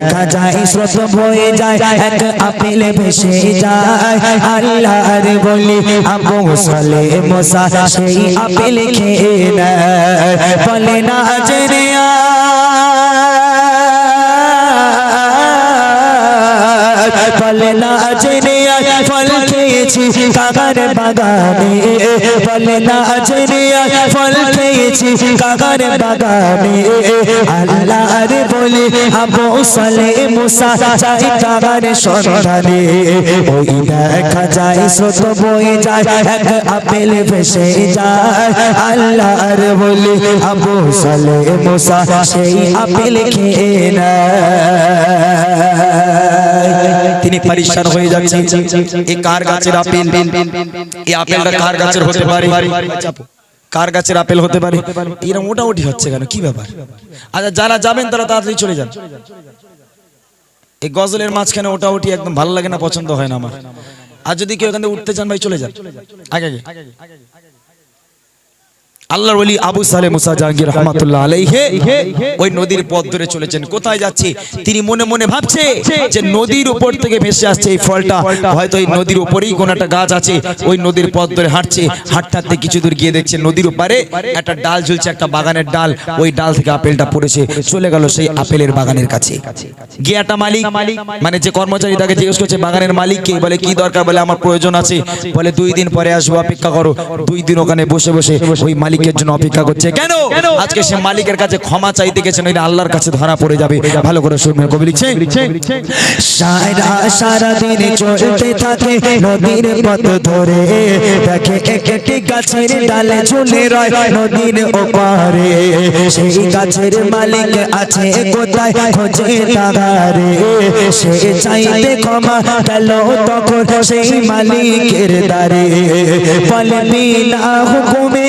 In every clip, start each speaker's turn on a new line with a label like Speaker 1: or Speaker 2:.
Speaker 1: খাজাই স্রোত বয়ে যায়, এক আপিলে ভেসে যায়। আল্লাহর বলি, আবু সালে মোসা সেই আপিল খেয়ে নেয়। বলে, না জেরিয়া বলে, না জেরিয়া খেয়েছি কাকার বাগানে। বলে না জেরিয়া ফল খেয়েছি, কাকার বাগানে। আল্লাহর বলে, আবু সালে মুসা চাই কাকার সন্ধানে। ওই দেখা যায়, স্রোত বয়ে যায়, এক আপেল ভেসে যায়। আল্লাহর বলে, আবু সালে মুসা সেই আপেল খেয়ে নেয়।
Speaker 2: পরিষ্কার হয়ে যাচ্ছেন এই কার গাছের আপেল? এই আপেলটা কার গাছের হতে পারে? কার গাছের আপেল হতে পারে? এরা মোটামুটি হচ্ছে কেন? কি ব্যাপার? আচ্ছা যারা যাবেন তারা তাড়াতাড়ি চলে যান। এই গজলের মাঝখানে ওটা উঠি একদম ভালো লাগে না, পছন্দ হয় না আমার। আর যদি কেউ এখান থেকে উঠতে চান ভাই, চলে যান। আগে আগে। আল্লাহর ওলি আবু সালে মুসা জাহাঙ্গীর রহমাতুল্লাহ আলাইহি। ওই নদীর পথ ধরে চলেছেন। কোথায় যাচ্ছে? তিনি মনে মনে ভাবছে যে নদীর উপর থেকে ভেসে আসছে এই ফলটা। হয়তো এই নদীর উপরেই কোন একটা গাছ আছে। ওই নদীর পথ ধরে হাঁটছে। হাঁটতে হাঁটতে কিছু দূর গিয়ে দেখছে নদীর উপরে একটা ডাল ঝুলছে, একটা বাগানের ডাল। ওই ডাল থেকে আপেলটা পড়েছে। চলে গেল সেই আপেলের বাগানের কাছে। গিয়ে একটা মালিক মানে যে কর্মচারী তাকে জিজ্ঞেস করছে, বাগানের মালিককে বলে, কি দরকার? বলে, আমার প্রয়োজন আছে। বলে, দুই দিন পরে আসব, অপেক্ষা করো। দুই দিন ওখানে বসে বসে ওই মালিকের জন্য অপেক্ষা করছে। কেন? আজকে সে মালিকের কাছে ক্ষমা চাইতে গেছে নইলে আল্লাহর কাছে ধরা পড়ে যাবে। ভালো করে শুনবেন কবি লিখছে
Speaker 1: সারা সারা দিন চলতে থাকে নদীর পথ ধরে। দেখে একটি গাছের ডালে ঝুলে রয় নদীর ওপারে। সেই গাছের মালিক আছে কোথায় খোঁজে তাহারে। সে চাইতে ক্ষমা গেল তখন সেই মালিকের দ্বারে। বলে বিনা হুকুমে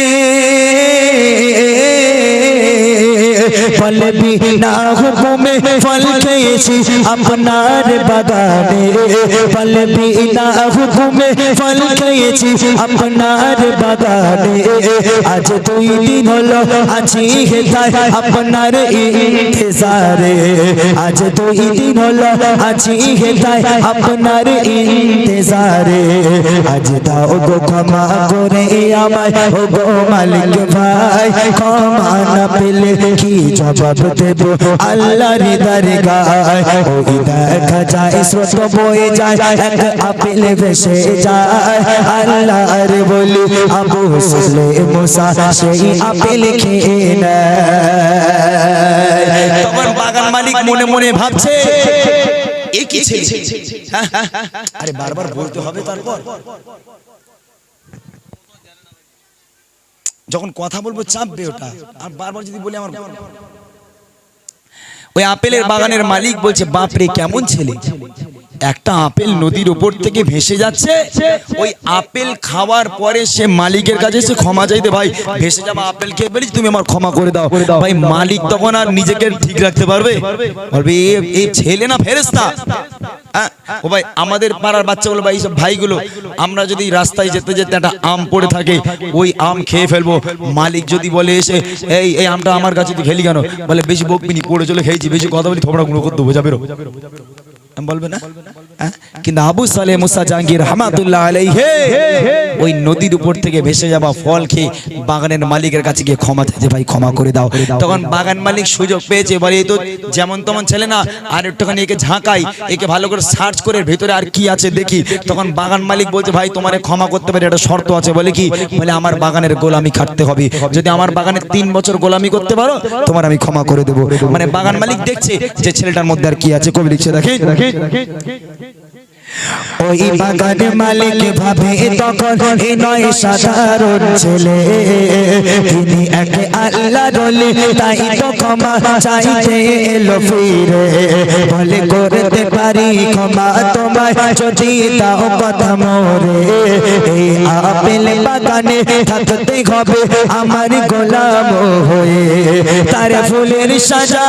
Speaker 1: ফল বিনা হুকুমে ফল খেয়েছি আপনার বাগানে ফল বিনা হুকুমে ফল খেয়েছি আপনার বাগানে আজ দুই দিন হলো আছি হেতায় আপনার ইন্তজারে আজ দুই দিন হলো আছি হেতায় আপনার ইন্তজারে আজ দাও গো ক্ষমা করে আমায় ও গো মালিক ভাই ক্ষমা না পেলে কি জবাব দেব আল্লাহর দরগায়। ওই দেখা যায় স্রোত বয়ে যায় এক আপেল ভেসে যায়। আল্লাহর বলি আবু সালে মুসা সেই আপেল খেয়ে নেয়।
Speaker 2: তখন বাগান মালিক মনে মনে ভাবছে এ কি ছেলে? আরে বারবার বলতে হবে তারপর। যখন কথা বলব চাপবে ওটা। আর বারবার যদি বলি, আমার ওই আপেলের বাগানের মালিক বলছে, বাপরে, কেমন ছেলে? একটা আপেল নদীর উপর থেকে ভেসে যাচ্ছে, ওই আপেল খাওয়ার পরে সে মালিকের কাছে সে ক্ষমা চাইতে, ভাই, ভেসে যাওয়া আপেল খেয়ে ফেলেছি, তুমি আমার ক্ষমা করে দাও। ভাই, মালিক তখন আর নিজেকে ঠিক রাখতে পারবে? বলবে এই ছেলে না ফেরেস্তা হ্যাঁ? ও ভাই, আমাদের পাড়ার বাচ্চাগুলো ভাই সব ভাইগুলো, আমরা যদি রাস্তায় যেতে যেতে একটা আম পড়ে থাকে, ওই আম খেয়ে ফেলব। মালিক যদি বলে এসে, এই এই আমটা আমার কাছে তুই খেলি কেন? বলে, বেশি বকবিনি, পড়ে চলে খেয়েছি, বেশি কথা বলি থোবড়া গুঁড়ো করতে বোঝাবে বলবে না হ্যাঁ? কিন্তু আবু সালে মুসা জাহাঙ্গীর হামাদুল্লাহ আলাইহি ওই নদীর উপর থেকে ভেসে যাওয়া ফল খেয়ে বাগানের মালিকের কাছে গিয়ে ক্ষমা চাইছে ভাই, ক্ষমা করে দাও। তখন বাগান মালিক সুযোগ পেয়েছে, বলে, এই তো যেমন তেমন ছেলে না, আর একটুখানি একে ঝাঁকাই, একে ভালো করে সার্চ করে ভেতরে আর কি আছে দেখি। তখন বাগান মালিক বলছে, ভাই, তোমারে ক্ষমা করতে পারে, একটা শর্ত আছে। বলে কি? বলে, আমার বাগানের গোলামি খাটতে হবে। যদি আমার বাগানের তিন বছর গোলামি করতে পারো, তোমার আমি ক্ষমা করে দেবো। মানে বাগান মালিক দেখছে যে ছেলেটার মধ্যে আর কি আছে। কবি লিখছে দেখে
Speaker 1: ওই বাগান মালিক ভাবে তখন এ নয় সাধারণ ছেলে। তিনি এক আল্লাহ রলে তাই তো ক্ষমা চাইতে এলো ফিরে। বলে করতে পারি ক্ষমা তোমায় যদি দাও কথা মোরে। এই আপেল বাগানে থাকতে হবে আমার গোলাম হয়ে। তার ফুলের সাজা।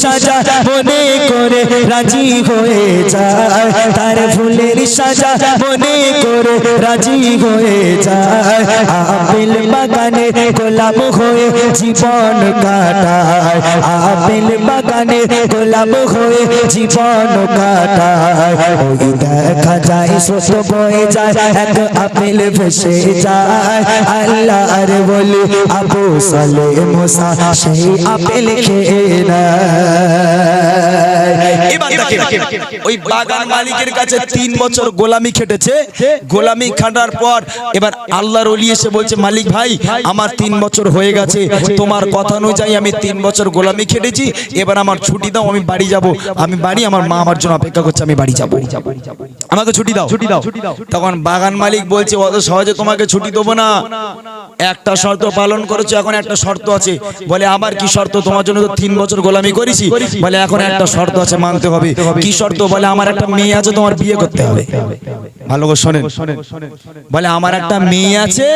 Speaker 1: সাজা মনে করে রাজি হয়ে যায়। তার ফুলের
Speaker 3: সাজা মনে করে রাজি হয়ে যায়। আপেল বাগানে গোলাপ হয়ে জীবন কাটায়। আপেল বাগানে গোলাপ হয়ে জীবন কাটায়। ওই দেখা যায় স্রোত বয়ে যায়, এক আপেল ভেসে যায়। আল্লাহ আর বলি, আবু সালে মুসা সেই আপেল খেয়ে নেয়।
Speaker 1: এবার দেখেন, ওই বাগান মালিকের কাছে তিন বছর গোলামি খেটেছে। গোলামি খাটার পর এবার আল্লাহর এসে বলছে, মালিক ভাই, আমার তিন বছর হয়ে গেছে। তোমার কথা অনুযায়ী আমি তিন বছর গোলামি খেটেছি। এবার আমার ছুটি দাও, আমি বাড়ি যাব। আমি বাড়ি, আমার মা আমার জন্য অপেক্ষা করছে, আমি বাড়ি যাব। আমাকে ছুটি দাও। ছুটি দাও তখন বাগান মালিক বলছে, অত সহজে তোমাকে ছুটি দেবো না। একটা শর্ত পালন করেছ, এখন একটা শর্ত আছে। বলে আমার কি শর্ত? তোমার জন্য তো তিন বছর গোলামি করেছি। বলে, এখন একটা শর্ত আছে, মানতে হবে। কি শর্ত? বলে, আমার একটা মেয়ে আছে, তোমার বিয়ে করতে হবে। ভালো করে শোনেন। বলে আমার একটা মেয়ে আছে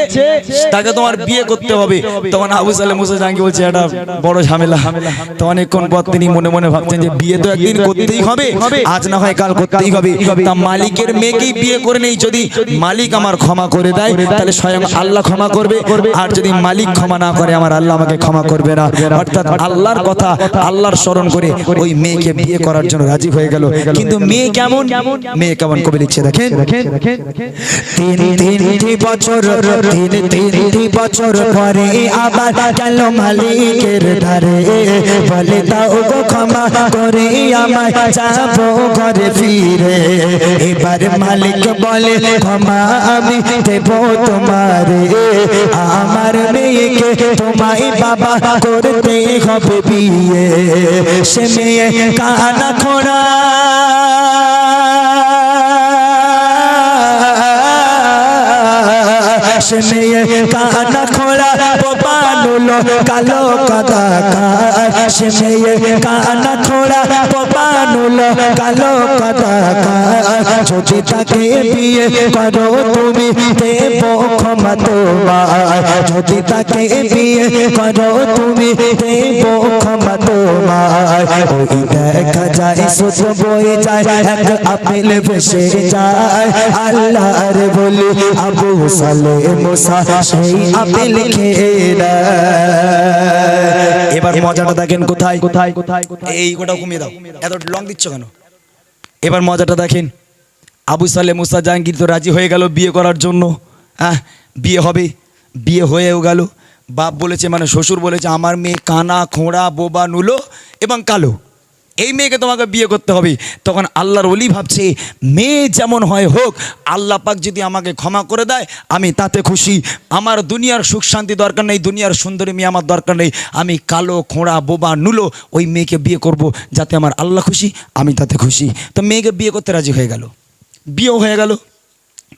Speaker 1: তাকে তোমার বিয়ে করতে হবে। তখন আবু সালে মুসা জাঙ্গি বলছে এটা বড় ঝামেলা। তো অনেকক্ষণ পর তিনি মনে মনে ভাবছেন যে বিয়ে তো একদিন করতেই হবে আজ না হয় কাল করতেই হবে। তা মালিকের মেয়েকেই বিয়ে করে নেই যদি মালিক আমার ক্ষমা করে দেয় তাহলে স্বয়ং আল্লাহ ক্ষমা করবে। আর যদি মালিক ক্ষমা না করে আমার আল্লাহ আমাকে ক্ষমা করবে না। অর্থাৎ আল্লাহর কথা আল্লাহর স্মরণ করে ওই মেয়েকে বিয়ে করার জন্য রাজি হয়ে গেল। কিন্তু মেয়ে কেমন? মেয়ে কেমন কবি লিখছে দেখেন।
Speaker 3: তিন তিনটি বছর, তিন তিনটি বছর পরে আবার গেল মালিকের ধারে। বলে দাও গো ক্ষমা করে আমায়, যাব ঘরে ফিরে। এবার মালিক বলে, ক্ষমা আমি দেব তোমারে। আমার মেয়েকে তোমায় বাবা করতে হবে বিয়ে। সে মেয়ে কানা খোড়া। সে মেয়ে কানা খোড়া বানুলো কালো কাদা সে মেয়ে কানা খোড়া বানুলো কালো কাদা যদি তাকে বিয়ে করো তুমি, দেব ক্ষমা তোমার। যদি তাকে বিয়ে করো তুমি, দেব ক্ষমা তোমার। ওই দেখা যায় সুত বয়ে যায়, এক আপেল ভেসে যায়। আল্লাহর বলি, আবু সালে মুসা সেই আপেল খেয়ে।
Speaker 1: এবার মজাটা দেখেন কোথায় কোথায়? কোথায়? এই গোটা কমিয়ে দাও। এত লং দিচ্ছ কেন? এবার মজাটা দেখেন। আবু সালে মুসা জাহাঙ্গীর তো রাজি হয়ে গেল বিয়ে করার জন্য। হ্যাঁ বিয়ে হবে। বিয়ে হয়েও গেল। বাপ বলেছে মানে শ্বশুর বলেছে আমার মেয়ে কানা খোঁড়া বোবা নুলো এবং কালো। এই মেয়েকে তোমাকে বিয়ে করতে হবে। তখন আল্লাহর অলি ভাবছে, মেয়ে যেমন হয় হোক, আল্লাহ পাক যদি আমাকে ক্ষমা করে দেয়, আমি তাতে খুশি। আমার দুনিয়ার সুখ শান্তি দরকার নেই, দুনিয়ার সুন্দরী মেয়ে আমার দরকার নেই। আমি কালো, খোঁড়া, বোবা, নুলো ওই মেয়েকে বিয়ে করব যাতে আমার আল্লাহ খুশি, আমি তাতে খুশি। তো মেয়েকে বিয়ে করতে রাজি হয়ে গেল। বিয়েও হয়ে গেল।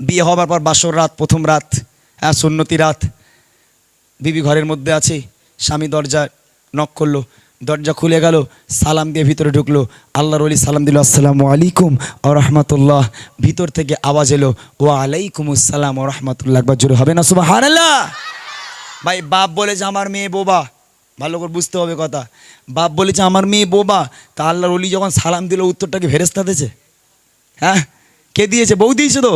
Speaker 1: বিয়ে হবার পর বাসর রাত, প্রথম রাত হ্যাঁ সুন্নতি রাত। বিবি ঘরের মধ্যে আছে, স্বামী দরজা নক করল। দরজা খুলে গেল, সালাম দিয়ে ভিতরে ঢুকলো। আল্লাহর অলি সালাম দিল, আসসালামু আলাইকুম ও রহমতুল্লাহ। ভিতর থেকে আওয়াজ এলো ও আলাইকুম আসসালাম ও রহমতুল্লাহ। একবার জোরে হবে না শুভ সুবাহ ভাই, বাপ বলেছে আমার মেয়ে বোবা। ভালো করে বুঝতে হবে কথা। বাপ বলেছে আমার মেয়ে বোবা। তা আল্লাহর অলি যখন সালাম দিল উত্তরটাকে ফেরেস্তা দিয়েছে? হ্যাঁ? কে দিয়েছে? বউ দিয়েছে তো?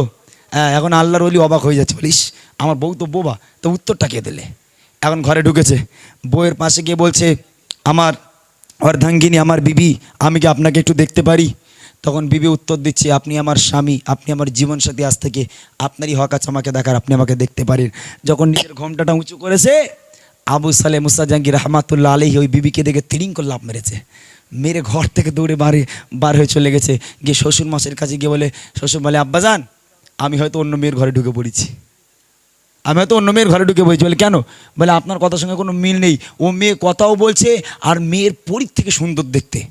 Speaker 1: হ্যাঁ এখন আল্লাহর অলি অবাক হয়ে যাচ্ছে। বলিস, আমার বউ তো বোবা, তো উত্তরটা কে দিলে? এখন ঘরে ঢুকেছে। বউয়ের পাশে গিয়ে বলছে আমার অর্ধাঙ্গিনী, আমার বিবি, আমি কি আপনাকে একটু দেখতে পারি? তখন বিবি উত্তর দিচ্ছে, আপনি আমার স্বামী, আপনি আমার জীবনসাথী, আজ থেকে আপনারই হক আছে আমাকে দেখার, আপনি আমাকে দেখতে পারেন। যখন নিজের ঘোমটাটা উঁচু করেছে, আবু সালে মুসা জাহাঙ্গীর রহমাতুল্লাহ আলহি ওই বিবিকে দেখে তিরিং করে লাভ মেরেছে। মেরে ঘর থেকে দৌড়ে বাড়ি বার হয়ে চলে গেছে। গিয়ে শ্বশুর মাসের কাছে গিয়ে বলে শ্বশুর বলে আব্বাজান, আমি হয়তো অন্য মেয়ের ঘরে ঢুকে পড়েছি। আমি হয়তো অন্য মেয়ের ঘরে ঢুকে বলছি বলে, কেন? বলে, আপনার কথার সঙ্গে কোনো মিল নেই। ও মেয়ে কথাও বলছে আর মেয়ের পরীর থেকে সুন্দর দেখতে।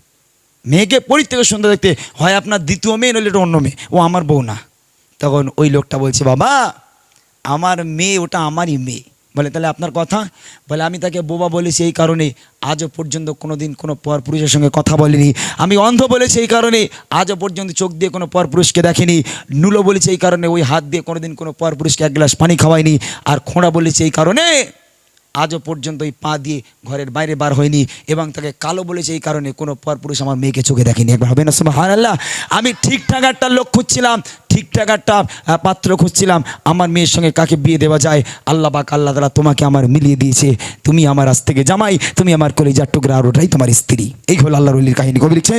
Speaker 1: মেয়েকে পরি থেকে সুন্দর দেখতে। হয় আপনার দ্বিতীয় মেয়ে, নইলে এটা অন্য মেয়ে। ও আমার বউ না। তখন ওই লোকটা বলছে, বাবা, আমার মেয়ে ওটা আমারই মেয়ে। বলে, তাহলে আপনার কথা? বলে, আমি তাকে বোবা বলেছি এই কারণে। আজও পর্যন্ত কোনো দিন কোনো পর পুরুষের সঙ্গে কথা বলিনি। আমি অন্ধ বলেছি এই কারণে। আজও পর্যন্ত চোখ দিয়ে কোনো পর পুরুষকে দেখেনি। নুলো বলেছে এই কারণে। ওই হাত দিয়ে কোনো দিন কোনো পর পুরুষকে এক গ্লাস পানি খাওয়াইনি। আর খোঁড়া বলেছে এই কারণে। আজও পর্যন্ত ওই পা দিয়ে ঘরের বাইরে বার হয়নি এবং তাকে কালো বলেছে এই কারণে কোনো পর পুরুষ আমার মেয়েকে চোখে দেখেনি। একবার হবে না সুমা আল্লাহ আমি ঠিকঠাক একটা লোক খুঁজছিলাম।
Speaker 2: ঠিকঠাক একটা পাত্র খুঁজছিলাম। আমার মেয়ের সঙ্গে কাকে বিয়ে দেওয়া যায়? আল্লাহ বাক আল্লাহ তালা তোমাকে আমার মিলিয়ে দিয়েছে। তুমি আমার আজ থেকে জামাই, তুমি আমার কলেজার টুকরা আর ওটাই তোমার স্ত্রী। এই হলো আল্লাহ রলির কাহিনী। কবি লিখছে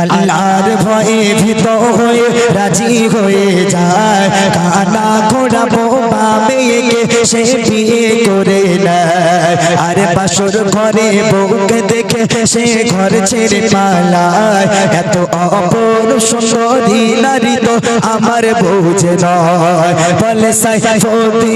Speaker 1: আল্লাহর ভয়ে ভীত হয়ে রাজি হয়ে যায়। কানা ঘোড়া বোবা মেয়েকে সে বিয়ে করে নেয়। আরে বাসর ঘরে বউকে দেখে সে ঘর ছেড়ে পালায়। এত অপর সুন্দরী নারী তো আমার বউঝে নয়। বলে সাই ফতি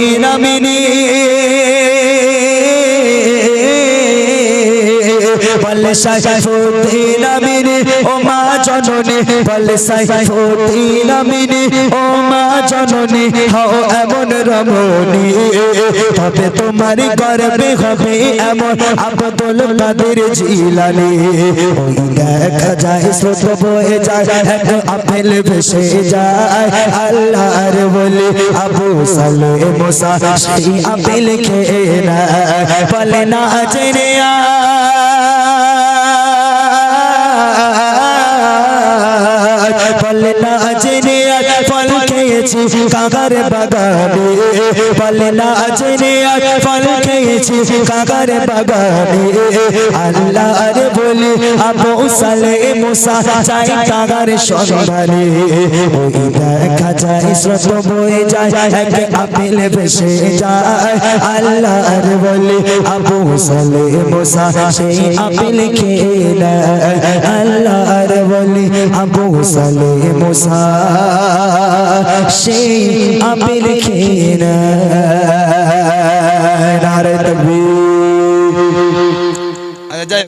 Speaker 1: বলে সাইফুদ্দি নামিনী ও মা জননী। বলে সাইফুদ্দি নামিনী ও মা জননী, হও এমন রমণী। তবে তোমার গর্বে হবে এমন আবদুল কাদের জিলানি। ওই দেখা যায়, স্রোত বয়ে যায়, এক আপেল ভেসে যায়। আল্লাহর বলে, আবু সালে মোসা সেই আপেল খেয়ে নেয়। বলে না জেনে বলে কাকার বাগানে বলে না জেনে খেয়েছি কাকার বাগানে। আল্লাহর বলে, আবু সালে মুসা চাই কাকার সন্ধানে। ওই দেখা যায়, স্রোত বয়ে যায়, এক আপেল ভেসে যায়। আল্লাহর বলে, আবু সালে মুসা সেই আপেল খেয়ে নেয়। আল্লাহর বলে, আবু সালে মুসা সেই আপেল খেয়ে নেয়। নারে তকবীর